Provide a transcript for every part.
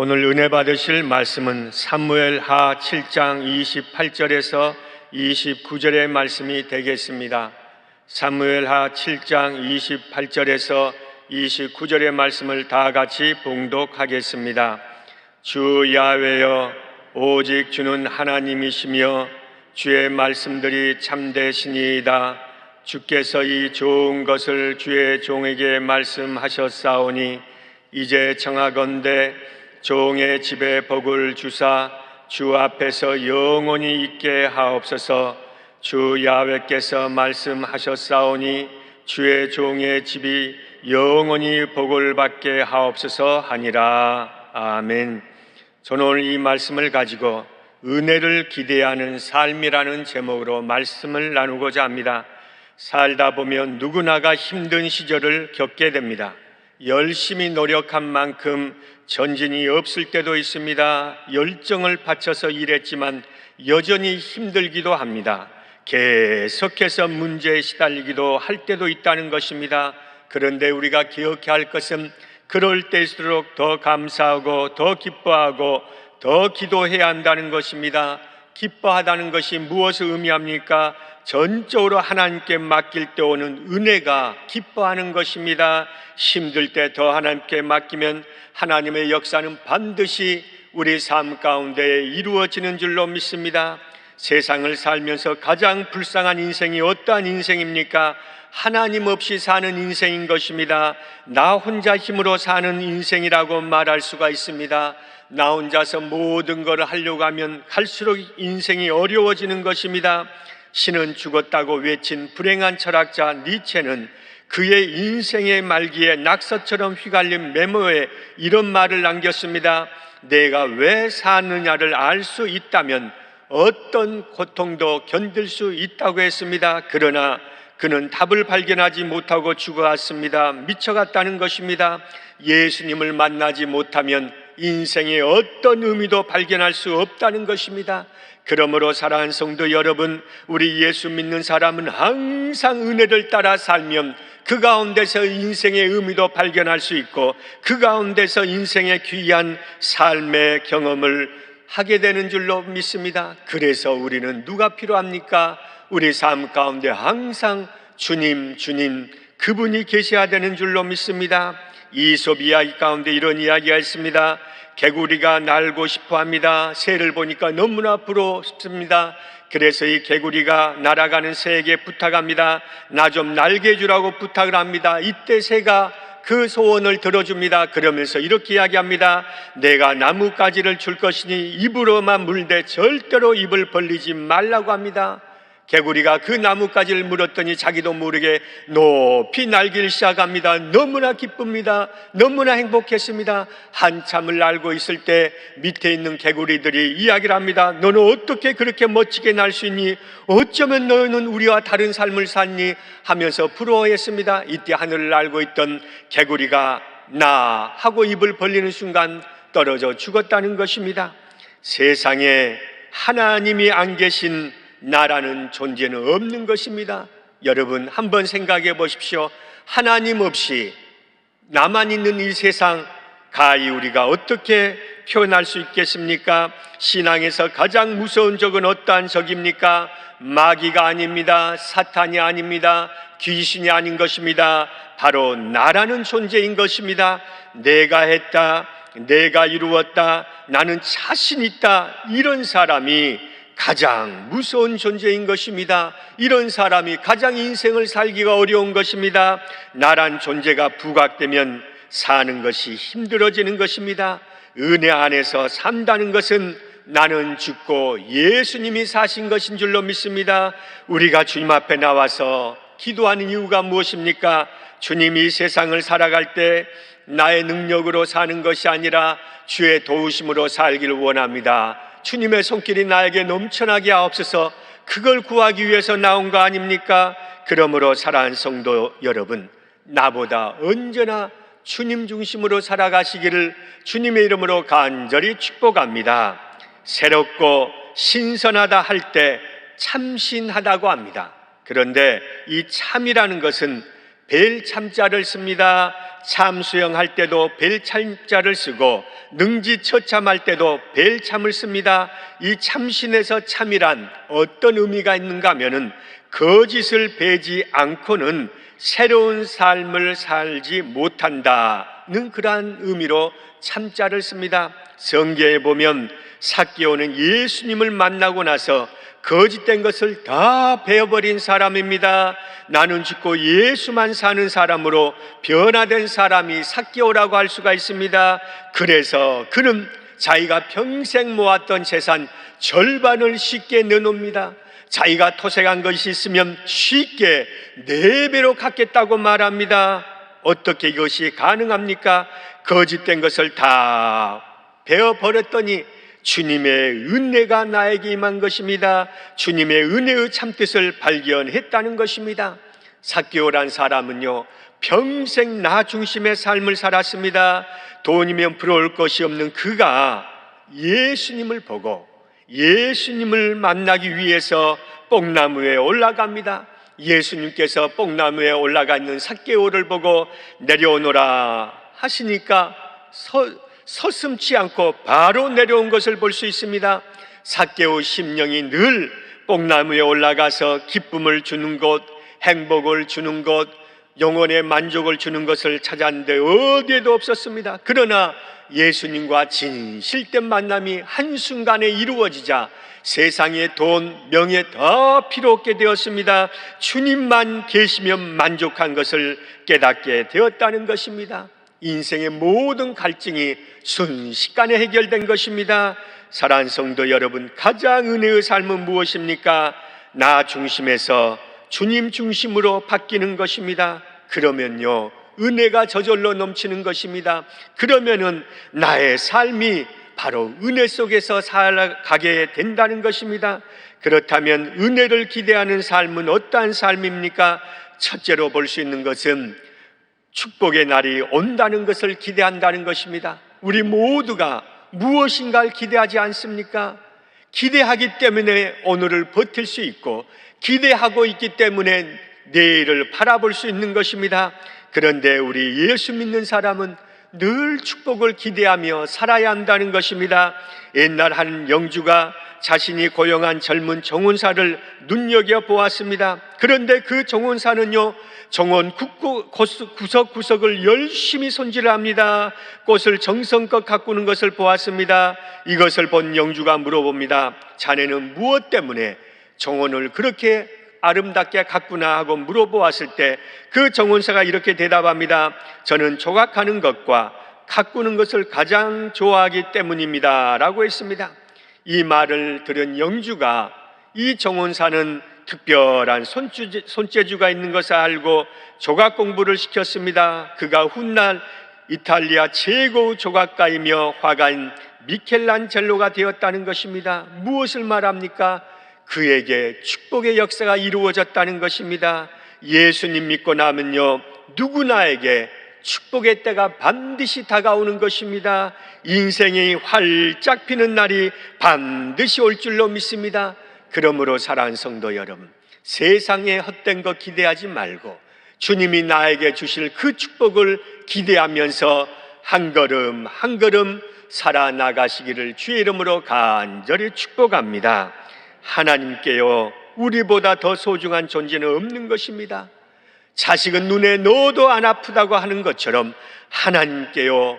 오늘 은혜 받으실 말씀은 사무엘 하 7장 28절에서 29절의 말씀이 되겠습니다. 사무엘 하 7장 28절에서 29절의 말씀을 다 같이 봉독하겠습니다. 주 야외여 오직 주는 하나님이시며 주의 말씀들이 참되시니이다. 주께서 이 좋은 것을 주의 종에게 말씀하셨사오니 이제 청하건대 종의 집에 복을 주사 주 앞에서 영원히 있게 하옵소서. 주 야외께서 말씀하셨사오니 주의 종의 집이 영원히 복을 받게 하옵소서 하니라. 아멘. 저는 오늘 이 말씀을 가지고 은혜를 기대하는 삶이라는 제목으로 말씀을 나누고자 합니다. 살다 보면 누구나가 힘든 시절을 겪게 됩니다. 열심히 노력한 만큼 전진이 없을 때도 있습니다. 열정을 바쳐서 일했지만 여전히 힘들기도 합니다. 계속해서 문제에 시달리기도 할 때도 있다는 것입니다. 그런데 우리가 기억해야 할 것은 그럴 때일수록 더 감사하고 더 기뻐하고 더 기도해야 한다는 것입니다. 기뻐하다는 것이 무엇을 의미합니까? 전적으로 하나님께 맡길 때 오는 은혜가 기뻐하는 것입니다. 힘들 때 더 하나님께 맡기면 하나님의 역사는 반드시 우리 삶 가운데 이루어지는 줄로 믿습니다. 세상을 살면서 가장 불쌍한 인생이 어떠한 인생입니까? 하나님 없이 사는 인생인 것입니다. 나 혼자 힘으로 사는 인생이라고 말할 수가 있습니다. 나 혼자서 모든 것을 하려고 하면 갈수록 인생이 어려워지는 것입니다. 신은 죽었다고 외친 불행한 철학자 니체는 그의 인생의 말기에 낙서처럼 휘갈린 메모에 이런 말을 남겼습니다. 내가 왜 사느냐를 알 수 있다면 어떤 고통도 견딜 수 있다고 했습니다. 그러나 그는 답을 발견하지 못하고 죽어갔습니다. 미쳐갔다는 것입니다. 예수님을 만나지 못하면 인생의 어떤 의미도 발견할 수 없다는 것입니다. 그러므로 사랑하는 성도 여러분, 우리 예수 믿는 사람은 항상 은혜를 따라 살면 그 가운데서 인생의 의미도 발견할 수 있고 그 가운데서 인생의 귀한 삶의 경험을 하게 되는 줄로 믿습니다. 그래서 우리는 누가 필요합니까? 우리 삶 가운데 항상 주님, 주님, 그분이 계셔야 되는 줄로 믿습니다. 이솝 이야기 가운데 이런 이야기가 있습니다. 개구리가 날고 싶어 합니다. 새를 보니까 너무나 부럽습니다. 그래서 이 개구리가 날아가는 새에게 부탁합니다. 나 좀 날게 해주라고 부탁을 합니다. 이때 새가 그 소원을 들어줍니다. 그러면서 이렇게 이야기합니다. 내가 나뭇가지를 줄 것이니 입으로만 물되 절대로 입을 벌리지 말라고 합니다. 개구리가 그 나뭇가지를 물었더니 자기도 모르게 높이 날기를 시작합니다. 너무나 기쁩니다. 너무나 행복했습니다. 한참을 날고 있을 때 밑에 있는 개구리들이 이야기를 합니다. 너는 어떻게 그렇게 멋지게 날 수 있니? 어쩌면 너는 우리와 다른 삶을 샀니? 하면서 부러워했습니다. 이때 하늘을 날고 있던 개구리가 나 하고 입을 벌리는 순간 떨어져 죽었다는 것입니다. 세상에 하나님이 안 계신 나라는 존재는 없는 것입니다. 여러분 한번 생각해 보십시오. 하나님 없이 나만 있는 이 세상 가히 우리가 어떻게 표현할 수 있겠습니까? 신앙에서 가장 무서운 적은 어떠한 적입니까? 마귀가 아닙니다. 사탄이 아닙니다. 귀신이 아닌 것입니다. 바로 나라는 존재인 것입니다. 내가 했다. 내가 이루었다. 나는 자신 있다. 이런 사람이 가장 무서운 존재인 것입니다. 이런 사람이 가장 인생을 살기가 어려운 것입니다. 나란 존재가 부각되면 사는 것이 힘들어지는 것입니다. 은혜 안에서 산다는 것은 나는 죽고 예수님이 사신 것인 줄로 믿습니다. 우리가 주님 앞에 나와서 기도하는 이유가 무엇입니까? 주님이 세상을 살아갈 때 나의 능력으로 사는 것이 아니라 주의 도우심으로 살기를 원합니다. 주님의 손길이 나에게 넘쳐나게 하옵소서 그걸 구하기 위해서 나온 거 아닙니까? 그러므로 사랑하는 성도 여러분, 나보다 언제나 주님 중심으로 살아가시기를 주님의 이름으로 간절히 축복합니다. 새롭고 신선하다 할 때 참신하다고 합니다. 그런데 이 참이라는 것은 벨 참자를 씁니다. 참수영할 때도 벨참자를 쓰고 능지 처참할 때도 벨참을 씁니다. 이 참신에서 참이란 어떤 의미가 있는가 하면은 거짓을 베지 않고는 새로운 삶을 살지 못한다는 그러한 의미로 참자를 씁니다. 성경에 보면 사개오는 예수님을 만나고 나서 거짓된 것을 다 베어버린 사람입니다. 나는 죽고 예수만 사는 사람으로 변화된 사람이 사개오라고 할 수가 있습니다. 그래서 그는 자기가 평생 모았던 재산 절반을 쉽게 내놓습니다. 자기가 토색한 것이 있으면 쉽게 네 배로 갚겠다고 말합니다. 어떻게 이것이 가능합니까? 거짓된 것을 다 베어 버렸더니 주님의 은혜가 나에게 임한 것입니다. 주님의 은혜의 참뜻을 발견했다는 것입니다. 사개오란 사람은요, 평생 나 중심의 삶을 살았습니다. 돈이면 부러울 것이 없는 그가 예수님을 보고 예수님을 만나기 위해서 뽕나무에 올라갑니다. 예수님께서 뽕나무에 올라가 있는 사개오를 보고 내려오너라 하시니까 서, 서슴치 않고 바로 내려온 것을 볼 수 있습니다. 사개오 심령이 늘 뽕나무에 올라가서 기쁨을 주는 곳, 행복을 주는 곳, 영혼의 만족을 주는 것을 찾았는데 어디에도 없었습니다. 그러나 예수님과 진실된 만남이 한순간에 이루어지자 세상의 돈, 명예 다 필요 없게 되었습니다. 주님만 계시면 만족한 것을 깨닫게 되었다는 것입니다. 인생의 모든 갈증이 순식간에 해결된 것입니다. 사랑하는 성도 여러분, 가장 은혜의 삶은 무엇입니까? 나 중심에서 주님 중심으로 바뀌는 것입니다. 그러면요, 은혜가 저절로 넘치는 것입니다. 그러면은 나의 삶이 바로 은혜 속에서 살아가게 된다는 것입니다. 그렇다면 은혜를 기대하는 삶은 어떠한 삶입니까? 첫째로 볼 수 있는 것은 축복의 날이 온다는 것을 기대한다는 것입니다. 우리 모두가 무엇인가를 기대하지 않습니까? 기대하기 때문에 오늘을 버틸 수 있고 기대하고 있기 때문에 내일을 바라볼 수 있는 것입니다. 그런데 우리 예수 믿는 사람은 늘 축복을 기대하며 살아야 한다는 것입니다. 옛날 한 영주가 자신이 고용한 젊은 정원사를 눈여겨 보았습니다. 그런데 그 정원사는요, 정원 구석구석을 열심히 손질합니다. 꽃을 정성껏 가꾸는 것을 보았습니다. 이것을 본 영주가 물어봅니다. 자네는 무엇 때문에 정원을 그렇게 아름답게 가꾸나 하고 물어보았을 때 그 정원사가 이렇게 대답합니다. 저는 조각하는 것과 가꾸는 것을 가장 좋아하기 때문입니다. 라고 했습니다. 이 말을 들은 영주가 이 정원사는 특별한 손주, 손재주가 있는 것을 알고 조각 공부를 시켰습니다. 그가 훗날 이탈리아 최고 조각가이며 화가인 미켈란젤로가 되었다는 것입니다. 무엇을 말합니까? 그에게 축복의 역사가 이루어졌다는 것입니다. 예수님 믿고 나면요, 누구나에게 축복의 때가 반드시 다가오는 것입니다. 인생이 활짝 피는 날이 반드시 올 줄로 믿습니다. 그러므로 사랑하는 성도 여러분, 세상에 헛된 것 기대하지 말고 주님이 나에게 주실 그 축복을 기대하면서 한 걸음 한 걸음 살아나가시기를 주의 이름으로 간절히 축복합니다. 하나님께요, 우리보다 더 소중한 존재는 없는 것입니다. 자식은 눈에 넣어도 안 아프다고 하는 것처럼 하나님께요,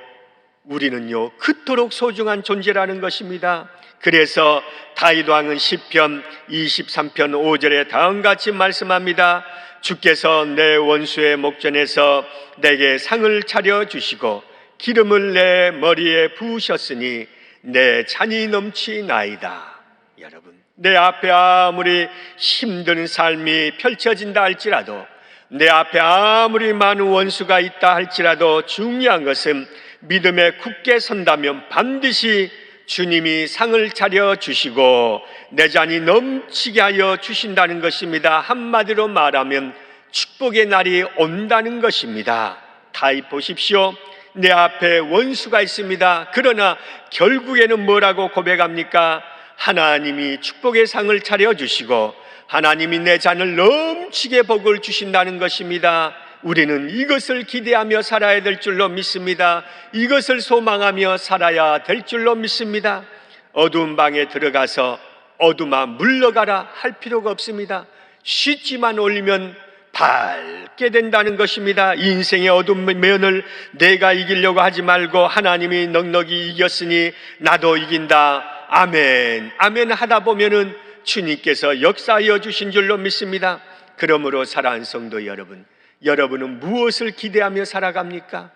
우리는요, 그토록 소중한 존재라는 것입니다. 그래서 다윗 왕은 시편 23편 5절에 다음과 같이 말씀합니다. 주께서 내 원수의 목전에서 내게 상을 차려 주시고 기름을 내 머리에 부으셨으니 내 잔이 넘치나이다. 여러분, 내 앞에 아무리 힘든 삶이 펼쳐진다 할지라도 내 앞에 아무리 많은 원수가 있다 할지라도 중요한 것은 믿음에 굳게 선다면 반드시 주님이 상을 차려 주시고 내 잔이 넘치게 하여 주신다는 것입니다. 한마디로 말하면 축복의 날이 온다는 것입니다. 다이 보십시오. 내 앞에 원수가 있습니다. 그러나 결국에는 뭐라고 고백합니까? 하나님이 축복의 상을 차려 주시고 하나님이 내 잔을 넘치게 복을 주신다는 것입니다. 우리는 이것을 기대하며 살아야 될 줄로 믿습니다. 이것을 소망하며 살아야 될 줄로 믿습니다. 어두운 방에 들어가서 어둠아 물러가라 할 필요가 없습니다. 쉽지만 올리면 밝게 된다는 것입니다. 인생의 어두운 면을 내가 이기려고 하지 말고 하나님이 넉넉히 이겼으니 나도 이긴다. 아멘. 아멘 하다 보면은 주님께서 역사하여 주신 줄로 믿습니다. 그러므로 사랑하는 성도 여러분, 여러분은 무엇을 기대하며 살아갑니까?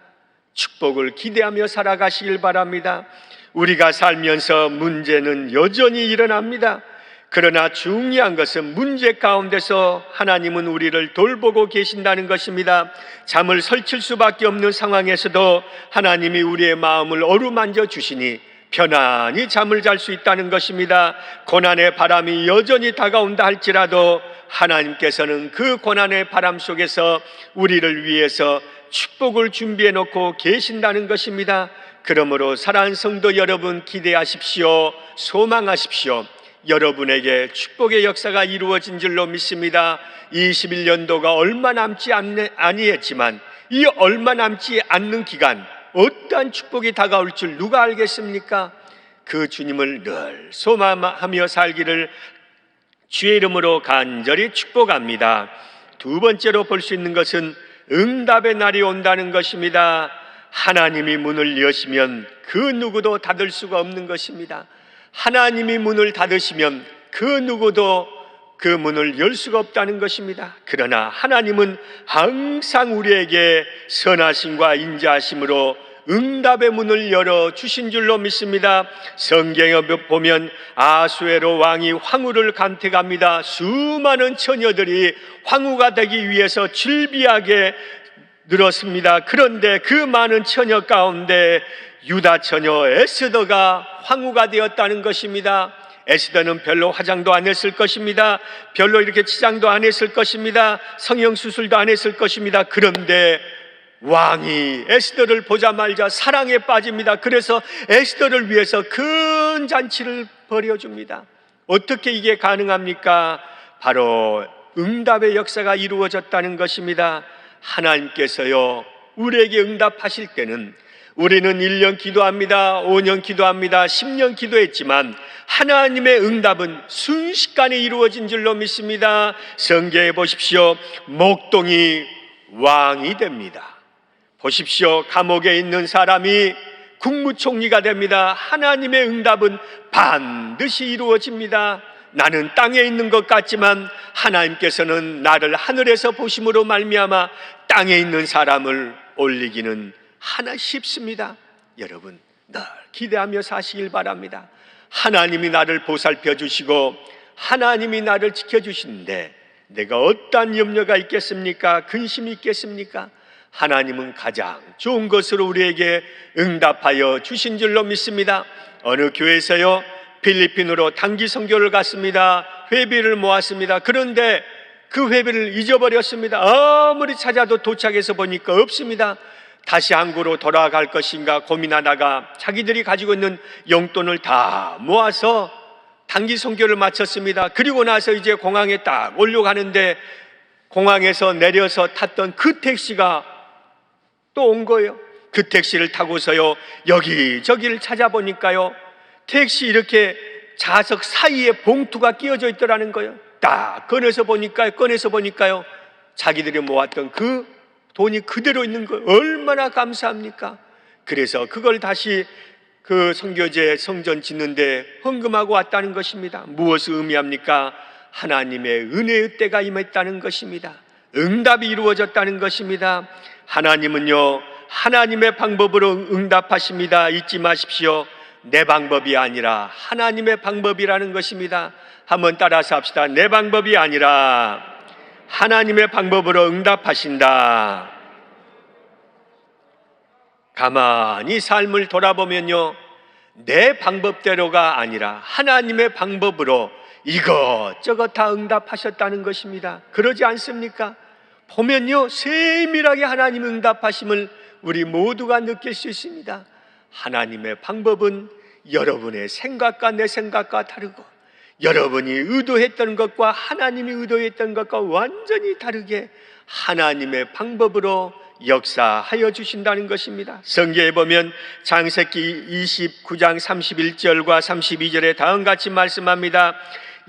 축복을 기대하며 살아가시길 바랍니다. 우리가 살면서 문제는 여전히 일어납니다. 그러나 중요한 것은 문제 가운데서 하나님은 우리를 돌보고 계신다는 것입니다. 잠을 설칠 수밖에 없는 상황에서도 하나님이 우리의 마음을 어루만져 주시니 편안히 잠을 잘 수 있다는 것입니다. 고난의 바람이 여전히 다가온다 할지라도 하나님께서는 그 고난의 바람 속에서 우리를 위해서 축복을 준비해 놓고 계신다는 것입니다. 그러므로 사랑하는 성도 여러분 기대하십시오. 소망하십시오. 여러분에게 축복의 역사가 이루어진 줄로 믿습니다. 21년도가 얼마 남지 않- 아니했지만 이 얼마 남지 않는 기간 어떠한 축복이 다가올 줄 누가 알겠습니까? 그 주님을 늘 소망하며 살기를 주의 이름으로 간절히 축복합니다. 두 번째로 볼 수 있는 것은 응답의 날이 온다는 것입니다. 하나님이 문을 여시면 그 누구도 닫을 수가 없는 것입니다. 하나님이 문을 닫으시면 그 누구도 그 문을 열 수가 없다는 것입니다. 그러나 하나님은 항상 우리에게 선하심과 인자하심으로 응답의 문을 열어 주신 줄로 믿습니다. 성경에 보면 아수에로 왕이 황후를 간택합니다. 수많은 처녀들이 황후가 되기 위해서 질비하게 늘었습니다. 그런데 그 많은 처녀 가운데 유다 처녀 에스더가 황후가 되었다는 것입니다. 에스더는 별로 화장도 안 했을 것입니다. 별로 이렇게 치장도 안 했을 것입니다. 성형 수술도 안 했을 것입니다. 그런데 왕이 에스더를 보자마자 사랑에 빠집니다. 그래서 에스더를 위해서 큰 잔치를 벌여줍니다. 어떻게 이게 가능합니까? 바로 응답의 역사가 이루어졌다는 것입니다. 하나님께서요, 우리에게 응답하실 때는 우리는 1년 기도합니다. 5년 기도합니다. 10년 기도했지만 하나님의 응답은 순식간에 이루어진 줄로 믿습니다. 성경에 보십시오. 목동이 왕이 됩니다. 보십시오. 감옥에 있는 사람이 국무총리가 됩니다. 하나님의 응답은 반드시 이루어집니다. 나는 땅에 있는 것 같지만 하나님께서는 나를 하늘에서 보심으로 말미암아 땅에 있는 사람을 올리기는 하나 쉽습니다. 여러분 늘 기대하며 사시길 바랍니다. 하나님이 나를 보살펴 주시고 하나님이 나를 지켜 주시는데 내가 어떠한 염려가 있겠습니까? 근심이 있겠습니까? 하나님은 가장 좋은 것으로 우리에게 응답하여 주신 줄로 믿습니다. 어느 교회에서요 필리핀으로 단기 선교를 갔습니다. 회비를 모았습니다. 그런데 그 회비를 잊어버렸습니다. 아무리 찾아도 도착해서 보니까 없습니다. 다시 한국으로 돌아갈 것인가 고민하다가 자기들이 가지고 있는 용돈을 다 모아서 단기 선교를 마쳤습니다. 그리고 나서 이제 공항에 딱 올려가는데 공항에서 내려서 탔던 그 택시가 또 온 거예요. 그 택시를 타고서요, 여기저기를 찾아보니까요, 택시 이렇게 좌석 사이에 봉투가 끼어져 있더라는 거예요. 딱 꺼내서 보니까요, 꺼내서 보니까요, 자기들이 모았던 그 돈이 그대로 있는 거예요. 얼마나 감사합니까? 그래서 그걸 다시 그 성교제 성전 짓는데 헌금하고 왔다는 것입니다. 무엇을 의미합니까? 하나님의 은혜의 때가 임했다는 것입니다. 응답이 이루어졌다는 것입니다. 하나님은요, 하나님의 방법으로 응답하십니다. 잊지 마십시오. 내 방법이 아니라 하나님의 방법이라는 것입니다. 한번 따라서 합시다. 내 방법이 아니라 하나님의 방법으로 응답하신다. 가만히 삶을 돌아보면요. 내 방법대로가 아니라 하나님의 방법으로 이것저것 다 응답하셨다는 것입니다. 그러지 않습니까? 보면요. 세밀하게 하나님 응답하심을 우리 모두가 느낄 수 있습니다. 하나님의 방법은 여러분의 생각과 내 생각과 다르고 여러분이 의도했던 것과 하나님이 의도했던 것과 완전히 다르게 하나님의 방법으로 역사하여 주신다는 것입니다. 성경에 보면 장세기 29장 31절과 32절에 다음 같이 말씀합니다.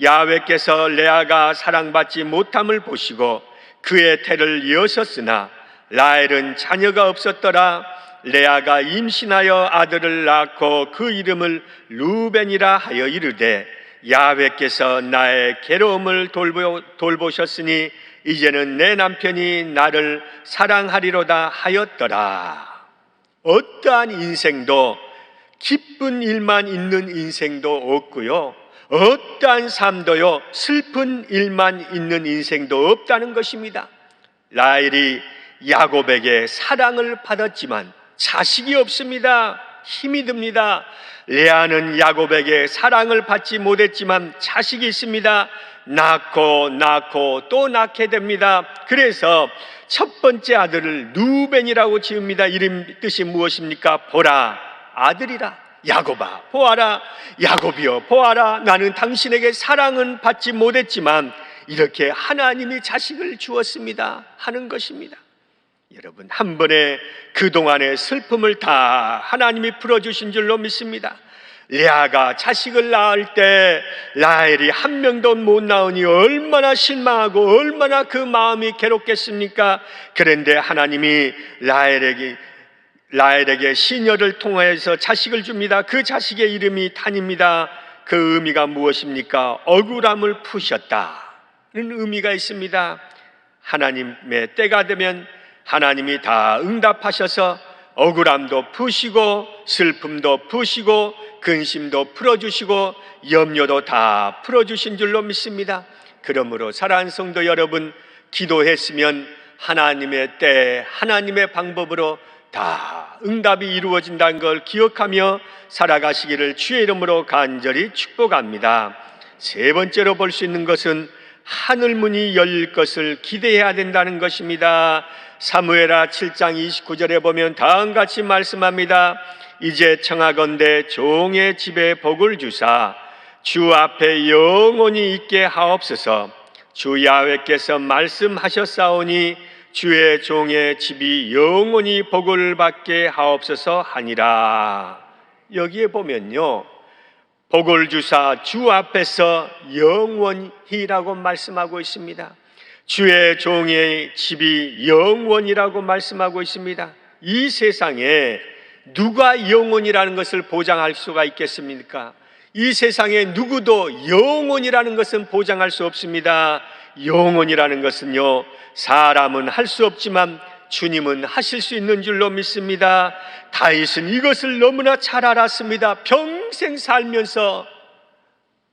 야외께서 레아가 사랑받지 못함을 보시고 그의 태를 이었었으나 라헬은 자녀가 없었더라. 레아가 임신하여 아들을 낳고 그 이름을 루벤이라 하여 이르되 야외께서 나의 괴로움을 돌보, 돌보셨으니 이제는 내 남편이 나를 사랑하리로다 하였더라. 어떠한 인생도 기쁜 일만 있는 인생도 없고요. 어떠한 삶도요, 슬픈 일만 있는 인생도 없다는 것입니다. 라헬이 야곱에게 사랑을 받았지만 자식이 없습니다. 힘이 듭니다. 레아는 야곱에게 사랑을 받지 못했지만 자식이 있습니다. 낳고 낳고 또 낳게 됩니다. 그래서 첫 번째 아들을 누벤이라고 지읍니다. 이름 뜻이 무엇입니까? 보라 아들이라. 야곱아 보아라 야곱이여 보아라 나는 당신에게 사랑은 받지 못했지만 이렇게 하나님이 자식을 주었습니다 하는 것입니다. 여러분 한 번에 그동안의 슬픔을 다 하나님이 풀어주신 줄로 믿습니다. 레아가 자식을 낳을 때 라헬이 한 명도 못 낳으니 얼마나 실망하고 얼마나 그 마음이 괴롭겠습니까? 그런데 하나님이 라헬에게 라헬에게 시녀를 통하여서 자식을 줍니다. 그 자식의 이름이 단입니다. 그 의미가 무엇입니까? 억울함을 푸셨다는 의미가 있습니다. 하나님의 때가 되면 하나님이 다 응답하셔서 억울함도 푸시고 슬픔도 푸시고 근심도 풀어주시고 염려도 다 풀어주신 줄로 믿습니다. 그러므로 사랑하는 성도 여러분 기도했으면 하나님의 때 하나님의 방법으로 다 응답이 이루어진다는 걸 기억하며 살아가시기를 주의 이름으로 간절히 축복합니다. 세 번째로 볼 수 있는 것은 하늘 문이 열릴 것을 기대해야 된다는 것입니다. 사무엘하 7장 29절에 보면 다음 같이 말씀합니다. 이제 청하건대 종의 집에 복을 주사 주 앞에 영원히 있게 하옵소서. 주 야훼께서 말씀하셨사오니 주의 종의 집이 영원히 복을 받게 하옵소서 하니라. 여기에 보면요. 복을 주사 주 앞에서 영원히라고 말씀하고 있습니다. 주의 종의 집이 영원이라고 말씀하고 있습니다. 이 세상에 누가 영원이라는 것을 보장할 수가 있겠습니까? 이 세상에 누구도 영원이라는 것은 보장할 수 없습니다. 영원이라는 것은요, 사람은 할 수 없지만 주님은 하실 수 있는 줄로 믿습니다. 다윗은 이것을 너무나 잘 알았습니다. 평생 살면서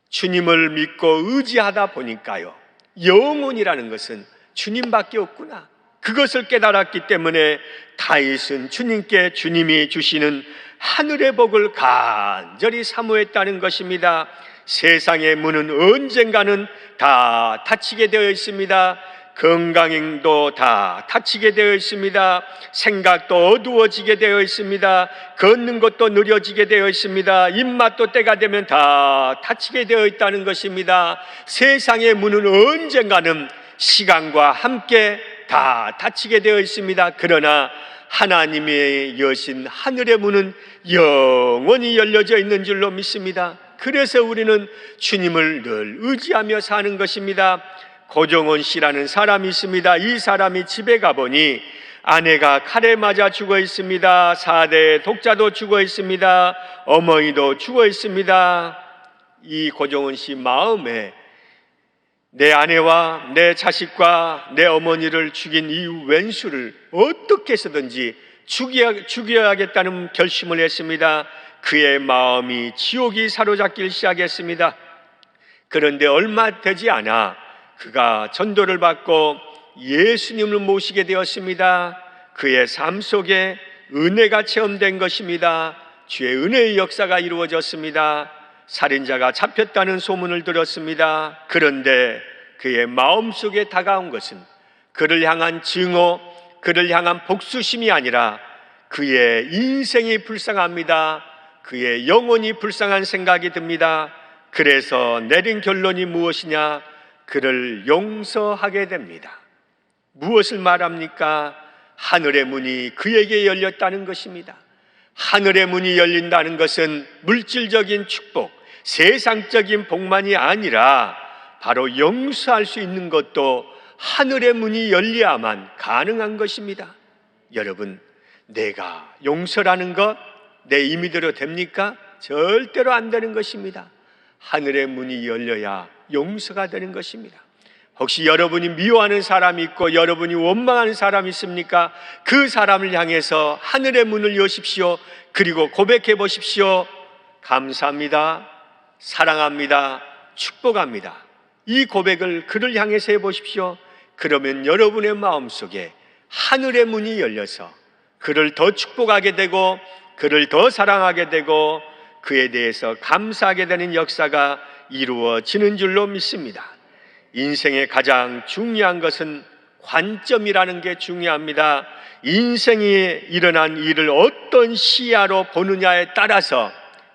주님을 믿고 의지하다 보니까요. 영혼이라는 것은 주님밖에 없구나. 그것을 깨달았기 때문에 다윗은 주님께 주님이 주시는 하늘의 복을 간절히 사모했다는 것입니다. 세상의 문은 언젠가는 다 닫히게 되어 있습니다. 건강행도 다 닫히게 되어 있습니다. 생각도 어두워지게 되어 있습니다. 걷는 것도 느려지게 되어 있습니다. 입맛도 때가 되면 다 닫히게 되어 있다는 것입니다. 세상의 문은 언젠가는 시간과 함께 다 닫히게 되어 있습니다. 그러나 하나님의 여신 하늘의 문은 영원히 열려져 있는 줄로 믿습니다. 그래서 우리는 주님을 늘 의지하며 사는 것입니다. 고정원 씨라는 사람이 있습니다. 이 사람이 집에 가보니 아내가 칼에 맞아 죽어 있습니다. 사대 독자도 죽어 있습니다. 어머니도 죽어 있습니다. 이 고정원 씨 마음에 내 아내와 내 자식과 내 어머니를 죽인 이 왼수를 어떻게 해서든지 죽여, 죽여야겠다는 결심을 했습니다. 그의 마음이 지옥이 사로잡길 시작했습니다. 그런데 얼마 되지 않아 그가 전도를 받고 예수님을 모시게 되었습니다. 그의 삶 속에 은혜가 체험된 것입니다. 주의 은혜의 역사가 이루어졌습니다. 살인자가 잡혔다는 소문을 들었습니다. 그런데 그의 마음 속에 다가온 것은 그를 향한 증오, 그를 향한 복수심이 아니라 그의 인생이 불쌍합니다. 그의 영혼이 불쌍한 생각이 듭니다. 그래서 내린 결론이 무엇이냐? 그를 용서하게 됩니다. 무엇을 말합니까? 하늘의 문이 그에게 열렸다는 것입니다. 하늘의 문이 열린다는 것은 물질적인 축복, 세상적인 복만이 아니라 바로 용서할 수 있는 것도 하늘의 문이 열려야만 가능한 것입니다. 여러분, 내가 용서라는 것 내 임의대로 됩니까? 절대로 안 되는 것입니다. 하늘의 문이 열려야 용서가 되는 것입니다. 혹시 여러분이 미워하는 사람이 있고 여러분이 원망하는 사람이 있습니까? 그 사람을 향해서 하늘의 문을 여십시오. 그리고 고백해 보십시오. 감사합니다. 사랑합니다. 축복합니다. 이 고백을 그를 향해서 해 보십시오. 그러면 여러분의 마음 속에 하늘의 문이 열려서 그를 더 축복하게 되고 그를 더 사랑하게 되고 그에 대해서 감사하게 되는 역사가 이루어지는 줄로 믿습니다. 인생의 가장 중요한 것은 관점이라는 게 중요합니다. 인생이 일어난 일을 어떤 시야로 보느냐에 따라서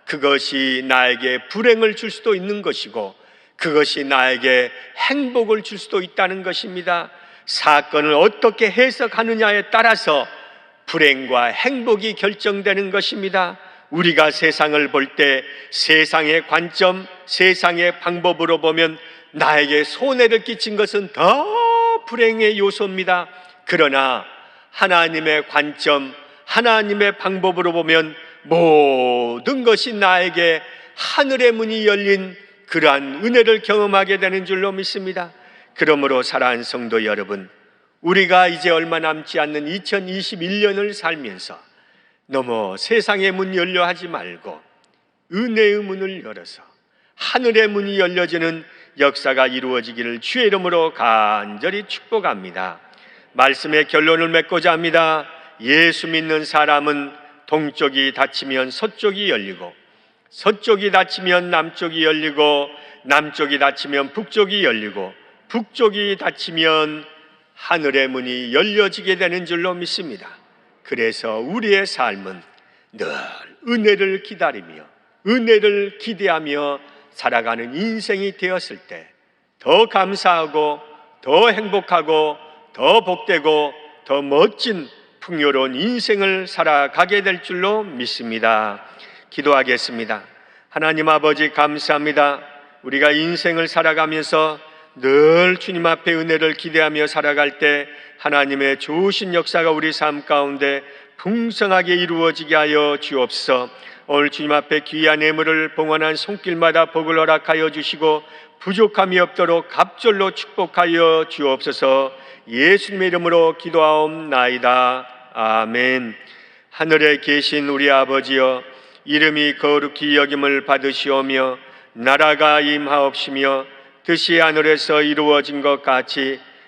그것이 나에게 불행을 줄 수도 있는 것이고 그것이 나에게 행복을 줄 수도 있다는 것입니다. 사건을 어떻게 해석하느냐에 따라서 불행과 행복이 결정되는 것입니다. 우리가 세상을 볼 때 세상의 관점, 세상의 방법으로 보면 나에게 손해를 끼친 것은 더 불행의 요소입니다. 그러나 하나님의 관점, 하나님의 방법으로 보면 모든 것이 나에게 하늘의 문이 열린 그러한 은혜를 경험하게 되는 줄로 믿습니다. 그러므로 사랑하는 성도 여러분, 우리가 이제 얼마 남지 않는 2021년을 살면서 너무 세상의 문 열려 하지 말고 은혜의 문을 열어서 하늘의 문이 열려지는 역사가 이루어지기를 주의 이름으로 간절히 축복합니다. 말씀의 결론을 맺고자 합니다. 예수 믿는 사람은 동쪽이 닫히면 서쪽이 열리고 서쪽이 닫히면 남쪽이 열리고 남쪽이 닫히면 북쪽이 열리고 북쪽이 닫히면 하늘의 문이 열려지게 되는 줄로 믿습니다. 그래서 우리의 삶은 늘 은혜를 기다리며 은혜를 기대하며 살아가는 인생이 되었을 때 더 감사하고 더 행복하고 더 복되고 더 멋진 풍요로운 인생을 살아가게 될 줄로 믿습니다. 기도하겠습니다. 하나님 아버지 감사합니다. 우리가 인생을 살아가면서 늘 주님 앞에 은혜를 기대하며 살아갈 때 하나님의 좋으신 역사가 우리 삶 가운데 풍성하게 이루어지게 하여 주옵소서. 오늘 주님 앞에 귀한 예물을 봉헌한 손길마다 복을 허락하여 주시고 부족함이 없도록 갑절로 축복하여 주옵소서. 예수님의 이름으로 기도하옵나이다. 아멘. 하늘에 계신 우리 아버지여 이름이 거룩히 여김을 받으시오며 나라가 임하옵시며 뜻이 하늘에서 이루어진 것 같이